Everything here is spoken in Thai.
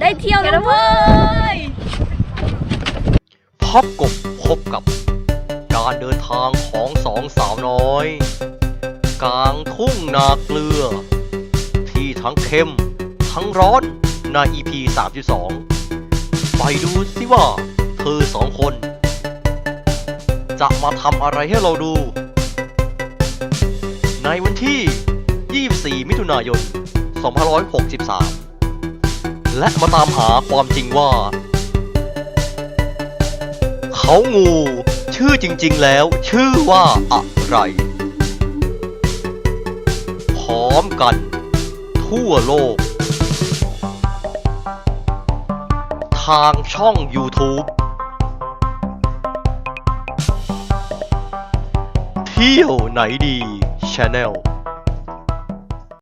แล้วเว้ยพับกบพบกับ การเดินทางของสองสาวน้อย กลางทุ่งนาเกลือ ที่ทั้งเข้ม ทั้งร้อนใน EP 3.2 ไปดูสิว่า เธอสองคน จะมาทำอะไรให้เราดู ในวันที่ 24 มิถุนายน 2563 และมาตามหาความจริงว่า เขางู ชื่อจริง ๆ แล้ว ชื่อว่าอะไร พร้อมกัน ทั่วโลก ทางช่อง YouTube เที่ยวไหนดี Channel